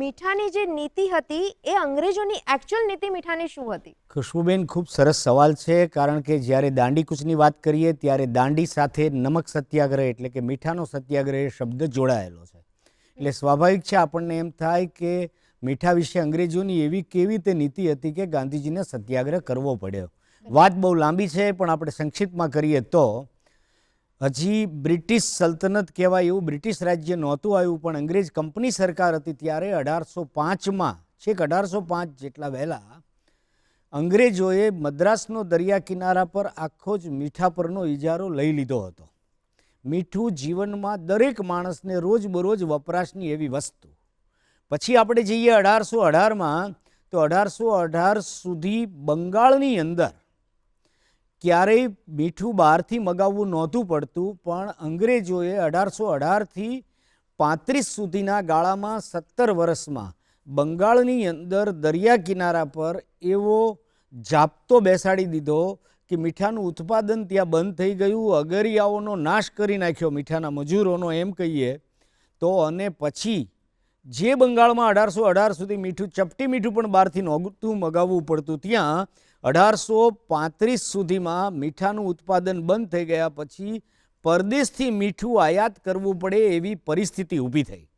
મીઠાની જે નીતિ હતી, એ અંગ્રેજોની એકચ્યુઅલ નીતિ મીઠાની શું હતી? ખુશ્બુબેન, ખૂબ સરસ સવાલ છે, કારણ કે જ્યારે દાંડી કૂચની વાત કરીએ, ત્યારે દાંડી સાથે નમક સત્યાગ્રહ એટલે કે મીઠાનો સત્યાગ્રહ એ શબ્દ જોડાયેલો છે. એટલે સ્વાભાવિક છે, આપણને એમ થાય કે મીઠા વિશે અંગ્રેજોની એવી કેવી તે નીતિ હતી કે ગાંધીજીને સત્યાગ્રહ કરવો પડ્યો. વાત બહુ લાંબી છે, પણ આપણે સંક્ષિપ્તમાં કરીએ તો હજી બ્રિટિશ સલ્તનત કહેવાય એવું બ્રિટિશ રાજ્ય નહોતું આવ્યું, પણ અંગ્રેજ કંપની સરકાર હતી ત્યારે અઢારસો પાંચમાં, છેક અઢારસો પાંચ જેટલા વહેલા, અંગ્રેજોએ મદ્રાસનો દરિયા કિનારા પર આખો જ મીઠા પરનો ઇજારો લઈ લીધો હતો. મીઠું જીવનમાં દરેક માણસને રોજબરોજ વપરાશની એવી વસ્તુ. પછી આપણે જઈએ અઢારસો અઢારમાં, તો અઢારસો અઢાર સુધી બંગાળની અંદર ક્યારેય મીઠું બહારથી મગાવવું નહોતું પડતું, પણ અંગ્રેજોએ અઢારસો અઢારથી પાંત્રીસ સુધીના ગાળામાં સત્તર વર્ષમાં બંગાળની અંદર દરિયા કિનારા પર એવો જાપતો બેસાડી દીધો કે મીઠાનું ઉત્પાદન ત્યાં બંધ થઈ ગયું, અગરિયાઓનો નાશ કરી નાખ્યો મીઠાના મજૂરોનો એમ કહીએ તો અને પછી જે બંગાળમાં અઢારસો અઢાર સુધી મીઠું, ચપટી મીઠું પણ બહારથી નહોતું મગાવવું પડતું, ત્યાં અઢારસો પાંત્રીસ સુધીમાં મીઠાનું ઉત્પાદન બંધ થઈ ગયા પછી પરદેશથી મીઠું આયાત કરવું પડે એવી પરિસ્થિતિ ઊભી થઈ.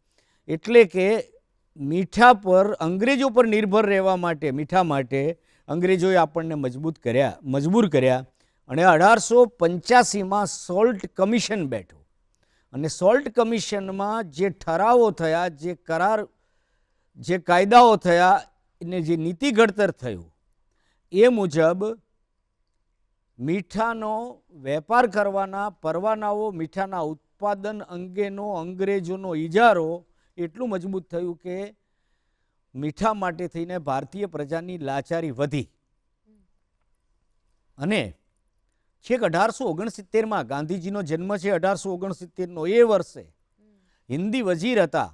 એટલે કે મીઠા પર અંગ્રેજો પર નિર્ભર રહેવા માટે, મીઠા માટે અંગ્રેજોએ આપણને મજબૂત કર્યા, મજબૂર કર્યા અને અઢારસો પંચ્યાસીમાં સોલ્ટ કમિશન બેઠું. અને સોલ્ટ કમિશનમાં જે ઠરાવો થયા, જે કરાર, જે કાયદાઓ થયા એને જે નીતિ ઘડતર થયું એ મુજબ મીઠાનો વેપાર કરવાના પરવાનાઓ, મીઠાના ઉત્પાદન અંગેનો, અંગ્રેજોનો ઇજારો એટલું મજબૂત થયું કે મીઠા માટે થઈને ભારતીય પ્રજાની લાચારી વધી. અને છેક અઢારસો ઓગણસિત્તેરમાં ગાંધીજીનો જન્મ છે, અઢારસો ઓગણસિત્તેરનો એ વર્ષે હિન્દી વજીર હતા,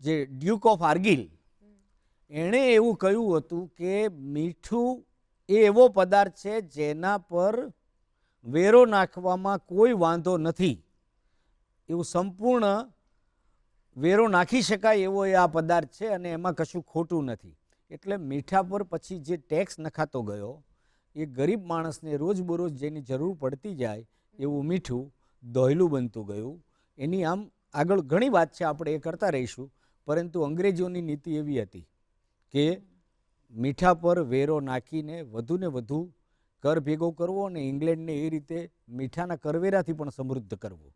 જે ડ્યુક ઓફ આર્ગિલ એણે એવું કહ્યું હતું કે મીઠું એ એવો પદાર્થ છે જેના પર વેરો નાખવામાં કોઈ વાંધો નથી. એવું સંપૂર્ણ વેરો નાખી શકાય એવો એ આ પદાર્થ છે અને એમાં કશું ખોટું નથી. એટલે મીઠા પર પછી જે ટેક્સ નખાતો ગયો, એ ગરીબ માણસને રોજબરોજ જેની જરૂર પડતી જાય એવું મીઠું દોહલું બનતું ગયું. એની આમ આગળ ઘણી વાત છે, આપણે એ કરતા રહીશું. પરંતુ અંગ્રેજોની નીતિ એવી હતી કે મીઠા પર વેરો નાખીને વધુને વધુ કર ભેગો કરવો અને ઇંગ્લેન્ડને એ રીતે મીઠાના કરવેરાથી પણ સમૃદ્ધ કરવું.